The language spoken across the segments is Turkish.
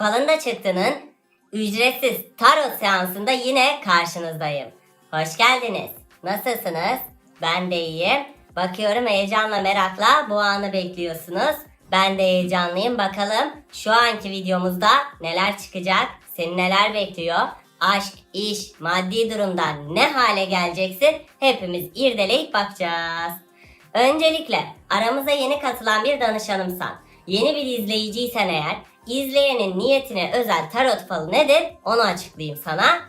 Falında çıktının ücretsiz tarot seansında yine karşınızdayım. Hoş geldiniz. Nasılsınız? Ben de iyiyim. Bakıyorum heyecanla merakla bu anı bekliyorsunuz. Ben de heyecanlıyım. Bakalım şu anki videomuzda neler çıkacak? Seni neler bekliyor? Aşk, iş, maddi durumdan ne hale geleceksin? Hepimiz irdeleyip bakacağız. Öncelikle aramıza yeni katılan bir danışanımsan, yeni bir izleyiciysen eğer, izleyenin niyetine özel tarot falı nedir onu açıklayayım sana.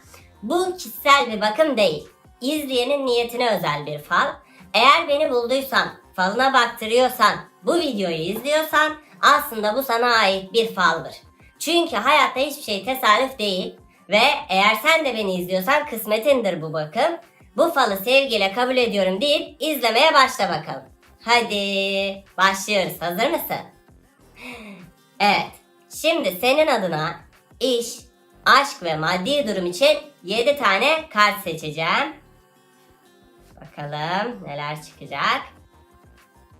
Bu kişisel bir bakım değil. İzleyenin niyetine özel bir fal. Eğer beni bulduysan, falına baktırıyorsan, bu videoyu izliyorsan aslında bu sana ait bir faldır. Çünkü hayatta hiçbir şey tesadüf değil ve eğer sen de beni izliyorsan kısmetindir bu bakım. Bu falı sevgiyle kabul ediyorum deyip izlemeye başla bakalım. Hadi başlıyoruz. Hazır mısın? Evet. Şimdi senin adına iş, aşk ve maddi durum için 7 tane kart seçeceğim. Bakalım neler çıkacak.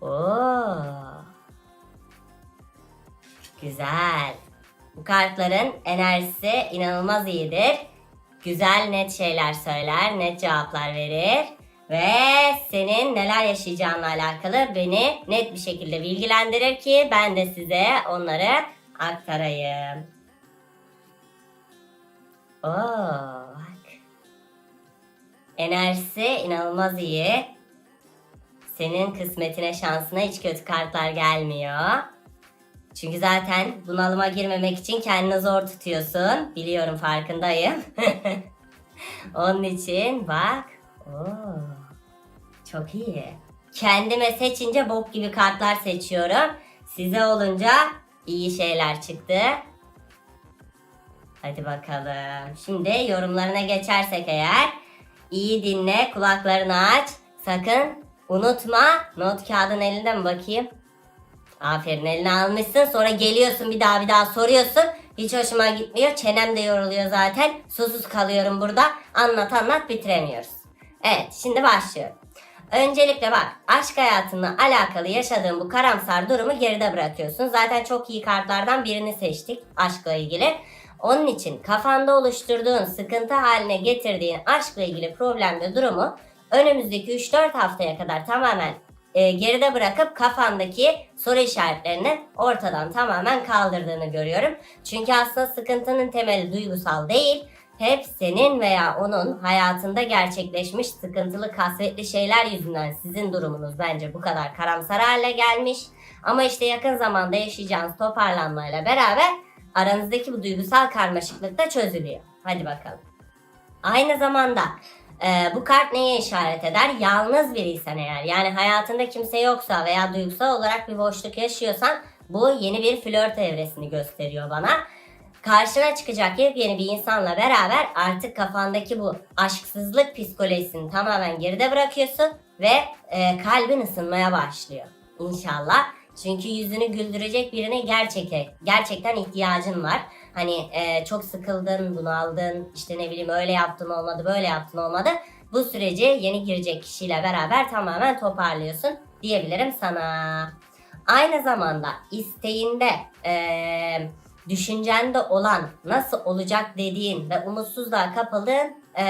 Oo. Güzel. Bu kartların enerjisi inanılmaz iyidir. Güzel net şeyler söyler, net cevaplar verir ve senin neler yaşayacağınla alakalı beni net bir şekilde bilgilendirir ki ben de size onları aktarayım. Oo, bak. Enerjisi inanılmaz iyi. Senin kısmetine, şansına hiç kötü kartlar gelmiyor. Çünkü zaten bunalıma girmemek için kendini zor tutuyorsun. Biliyorum farkındayım. Onun için bak. Oo, çok iyi. Kendime seçince bok gibi kartlar seçiyorum. Size olunca iyi şeyler çıktı. Hadi bakalım. Şimdi yorumlarına geçersek eğer iyi dinle, kulaklarını aç. Sakın unutma. Not kağıdın elinde mi bakayım? Aferin eline almışsın. Sonra geliyorsun bir daha bir daha soruyorsun. Hiç hoşuma gitmiyor. Çenem de yoruluyor zaten. Susuz kalıyorum burada. Anlat anlat bitiremiyoruz. Evet şimdi başlıyorum. Öncelikle bak aşk hayatınla alakalı yaşadığın bu karamsar durumu geride bırakıyorsun. Zaten çok iyi kartlardan birini seçtik aşkla ilgili. Onun için kafanda oluşturduğun sıkıntı haline getirdiğin aşkla ilgili problemli durumu önümüzdeki 3-4 haftaya kadar tamamen e, geride bırakıp kafandaki soru işaretlerini ortadan tamamen kaldırdığını görüyorum. Çünkü aslında sıkıntının temeli duygusal değil. Hep senin veya onun hayatında gerçekleşmiş sıkıntılı kasvetli şeyler yüzünden sizin durumunuz bence bu kadar karamsar hale gelmiş. Ama işte yakın zamanda yaşayacağınız toparlanmayla beraber aranızdaki bu duygusal karmaşıklık da çözülüyor. Hadi bakalım. Aynı zamanda ee, bu kart neye işaret eder? Yalnız biriysen eğer yani hayatında kimse yoksa veya duygusal olarak bir boşluk yaşıyorsan bu yeni bir flört evresini gösteriyor bana. Karşına çıkacak yepyeni bir insanla beraber artık kafandaki bu aşksızlık psikolojisini tamamen geride bırakıyorsun ve e, kalbin ısınmaya başlıyor. İnşallah. Çünkü yüzünü güldürecek birine gerçekten, gerçekten ihtiyacın var. Hani e, çok sıkıldın, bunaldın, işte ne bileyim öyle yaptın olmadı, böyle yaptın olmadı. Bu süreci yeni girecek kişiyle beraber tamamen toparlıyorsun diyebilirim sana. Aynı zamanda isteğinde, e, düşüncende olan, nasıl olacak dediğin ve umutsuzluğa kapıldığın, e,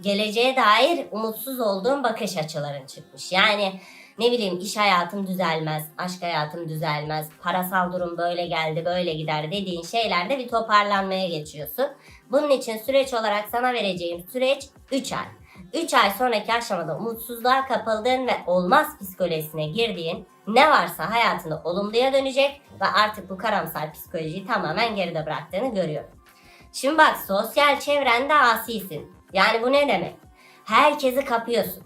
geleceğe dair umutsuz olduğun bakış açıların çıkmış. Yani ne bileyim iş hayatım düzelmez, aşk hayatım düzelmez, parasal durum böyle geldi böyle gider dediğin şeylerde bir toparlanmaya geçiyorsun. Bunun için süreç olarak sana vereceğim süreç 3 ay. 3 ay sonraki aşamada umutsuzluğa kapıldığın ve olmaz psikolojisine girdiğin ne varsa hayatında olumluya dönecek ve artık bu karamsar psikolojiyi tamamen geride bıraktığını görüyorum. Şimdi bak sosyal çevrende asisin. Yani bu ne demek? Herkesi kapıyorsun.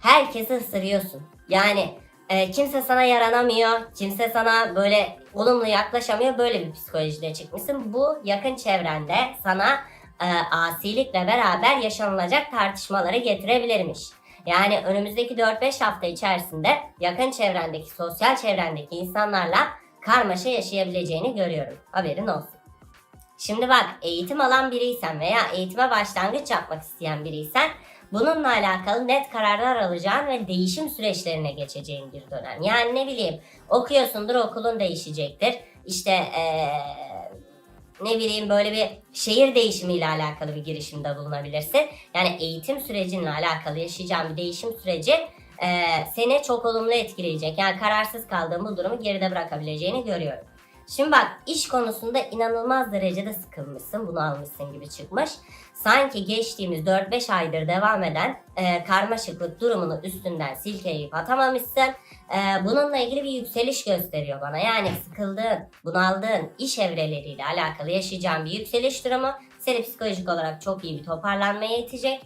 Herkesi ısırıyorsun. Yani e, kimse sana yaranamıyor, kimse sana böyle olumlu yaklaşamıyor. Böyle bir psikolojide çıkmışsın. Bu yakın çevrende sana e, asilikle beraber yaşanılacak tartışmaları getirebilirmiş. Yani önümüzdeki 4-5 hafta içerisinde yakın çevrendeki, sosyal çevrendeki insanlarla karmaşa yaşayabileceğini görüyorum. Haberin olsun. Şimdi bak eğitim alan biriysen veya eğitime başlangıç yapmak isteyen biriysen bununla alakalı net kararlar alacağın ve değişim süreçlerine geçeceğin bir dönem. Yani ne bileyim okuyorsundur okulun değişecektir. İşte ee, ne bileyim böyle bir şehir değişimiyle alakalı bir girişimde bulunabilirsin. Yani eğitim sürecinle alakalı yaşayacağın bir değişim süreci e, seni çok olumlu etkileyecek. Yani kararsız kaldığın bu durumu geride bırakabileceğini görüyorum. Şimdi bak iş konusunda inanılmaz derecede sıkılmışsın, bunu almışsın gibi çıkmış. Sanki geçtiğimiz 4-5 aydır devam eden e, karmaşıklık durumunu üstünden silkeleyip atamamışsın. E, bununla ilgili bir yükseliş gösteriyor bana. Yani sıkıldığın, bunaldığın iş evreleriyle alakalı yaşayacağın bir yükseliş durumu seni psikolojik olarak çok iyi bir toparlanmaya itecek.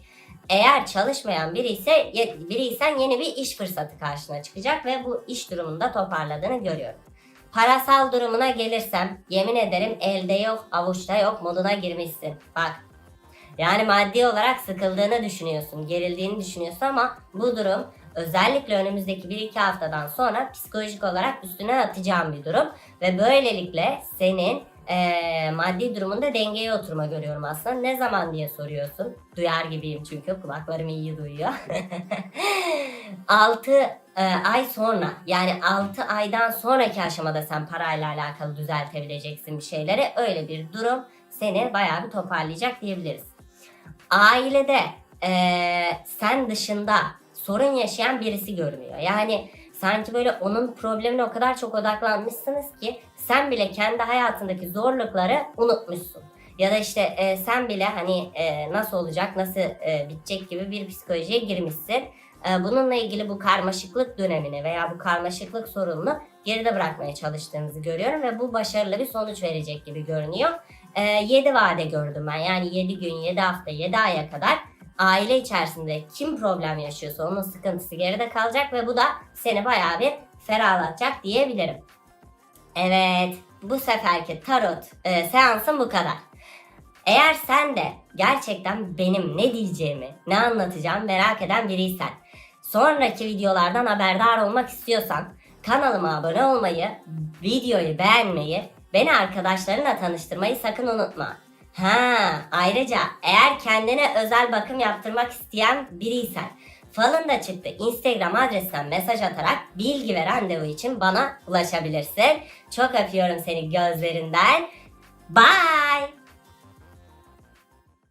Eğer çalışmayan biri ise biriysen yeni bir iş fırsatı karşına çıkacak ve bu iş durumunda toparladığını görüyorum. Parasal durumuna gelirsem yemin ederim elde yok avuçta yok moduna girmişsin. Bak yani maddi olarak sıkıldığını düşünüyorsun, gerildiğini düşünüyorsun ama bu durum özellikle önümüzdeki 1-2 haftadan sonra psikolojik olarak üstüne atacağım bir durum. Ve böylelikle senin eee, maddi durumunda dengeye oturma görüyorum aslında. Ne zaman diye soruyorsun. Duyar gibiyim çünkü kulaklarım iyi duyuyor. 6 ay sonra yani 6 aydan sonraki aşamada sen parayla alakalı düzeltebileceksin bir şeyleri. Öyle bir durum seni bayağı bir toparlayacak diyebiliriz. Ailede eee, sen dışında sorun yaşayan birisi görünüyor. Yani sanki böyle onun problemine o kadar çok odaklanmışsınız ki sen bile kendi hayatındaki zorlukları unutmuşsun. Ya da işte e, sen bile hani e, nasıl olacak, nasıl e, bitecek gibi bir psikolojiye girmişsin. E, bununla ilgili bu karmaşıklık dönemini veya bu karmaşıklık sorununu geride bırakmaya çalıştığınızı görüyorum ve bu başarılı bir sonuç verecek gibi görünüyor. 7 vade gördüm ben. Yani 7 gün, 7 hafta, 7 aya kadar aile içerisinde kim problem yaşıyorsa onun sıkıntısı geride kalacak ve bu da seni bayağı bir ferahlatacak diyebilirim. Evet, bu seferki tarot e, seansım bu kadar. Eğer sen de gerçekten benim ne diyeceğimi, ne anlatacağım merak eden biriysen, sonraki videolardan haberdar olmak istiyorsan kanalıma abone olmayı, videoyu beğenmeyi, beni arkadaşlarınla tanıştırmayı sakın unutma. Ha, ayrıca eğer kendine özel bakım yaptırmak isteyen biriysen Falında çıktı Instagram adresinden mesaj atarak bilgi ve randevu için bana ulaşabilirsin. Çok öpüyorum seni gözlerinden. Bye.